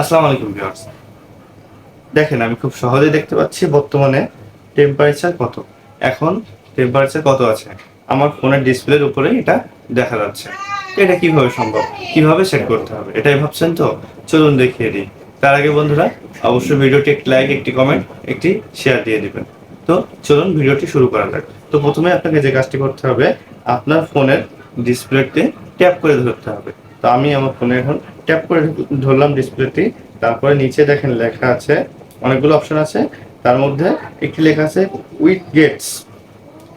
আসসালামু আলাইকুম ভিউয়ার্স। দেখেন, আমি খুব সহজেই দেখতে পাচ্ছি বর্তমানে টেম্পারেচার কত। এখন টেম্পারেচার কত আছে? আমার ফোনের ডিসপ্লের উপরে এটা দেখা যাচ্ছে। এটা কীভাবে সম্ভব? কীভাবে সেট করতে হবে? এটাই ভাবছেন তো? চলুন দেখিয়ে দিই। তার আগে বন্ধুরা, অবশ্যই ভিডিওটি একটি লাইক একটি কমেন্ট একটি শেয়ার দিয়ে দিবেন। তো চলুন ভিডিওটি শুরু করা যাক। তো প্রথমে আপনাকে যে কাজটি করতে হবে, আপনার ফোনের ডিসপ্লেতে ট্যাপ করে ধরতে হবে। তো আমি আমার ফোনে এখন ট্যাপ করে ধরলাম ডিসপ্লেটি। তারপরে নিচে দেখেন লেখা আছে, অনেকগুলো অপশন আছে। তার মধ্যে একটি লেখা আছে উইথ গেটস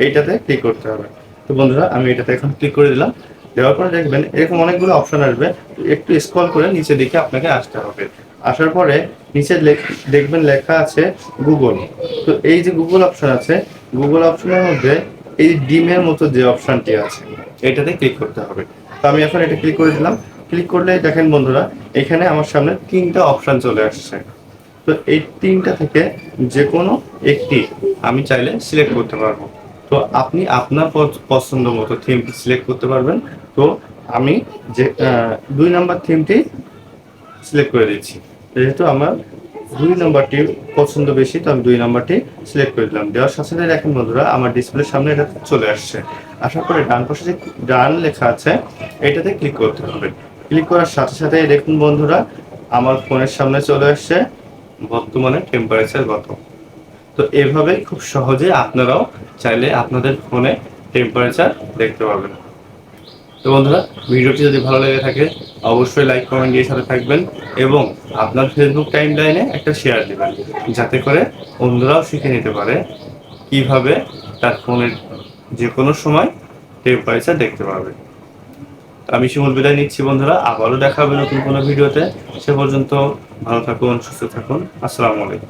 এইটাতে ক্লিক করতে হবে। তো বন্ধুরা, আমি এটাতে এখন ক্লিক করে দিলাম। দেওয়ার পরে দেখবেন এরকম অনেকগুলো অপশন আসবে। একটু স্ক্রল করে নিচে দিকে আপনাকে আসতে হবে। আসার পরে নিচে দেখবেন লেখা আছে গুগল তো এই যে গুগল অপশন আছে গুগল অপশনের মধ্যে এই ডিমের মতো যে অপশনটি আছে, এটাতে ক্লিক করতে হবে। তো আমি এখন এটা ক্লিক করে দিলাম। ক্লিক করলে দেখেন বন্ধুরা, এখানে আমার সামনে তিনটা অপশন চলে আসছে। তো এই তিনটা থেকে যে কোনো একটি আমি চাইলে সিলেক্ট করতে পারব। তো আপনি আপনার পছ- পছন্দ মতো থিমটি সিলেক্ট করতে পারবেন। তো আমি যে দুই নাম্বার থিমটি সিলেক্ট করে দিচ্ছি। যেহেতু আমার দুই নাম্বারটি পছন্দ বেশি, তো আমি দুই নাম্বারটি সিলেক্ট করে দিলাম। দেওয়ার সাথে সাথে দেখেন বন্ধুরা, আমার ডিসপ্লের সামনে এটা চলে আসছে। আসার পরে ডান পাশে যে ডান লেখা আছে, এটাতে ক্লিক করতে হবে। ক্লিক করার সাথে সাথে দেখুন বন্ধুরা, আমার ফোনের সামনে চলে আসছে বর্তমানে টেম্পারেচার কত। তো এভাবে খুব সহজে আপনারাও চাইলে আপনাদের ফোনে টেম্পারেচার দেখতে পাবেন তো বন্ধুরা, ভিডিওটি যদি ভালো লেগে থাকে, অবশ্যই লাইক কমেন্ট দিয়ে সাথে থাকবেন এবং আপনার ফেসবুক টাইম লাইনে একটা শেয়ার দিবেন, যাতে করে অন্যরাও শিখে নিতে পারে কীভাবে তার ফোনের যে কোনো সময় টেম্পারেচার দেখতে পাবে আমি শিমুল বিদায় নিচ্ছি বন্ধুরা, আবারও দেখা হবে নতুন কোনো ভিডিওতে। সে পর্যন্ত ভালো থাকুন, সুস্থ থাকুন। আসসালামু আলাইকুম।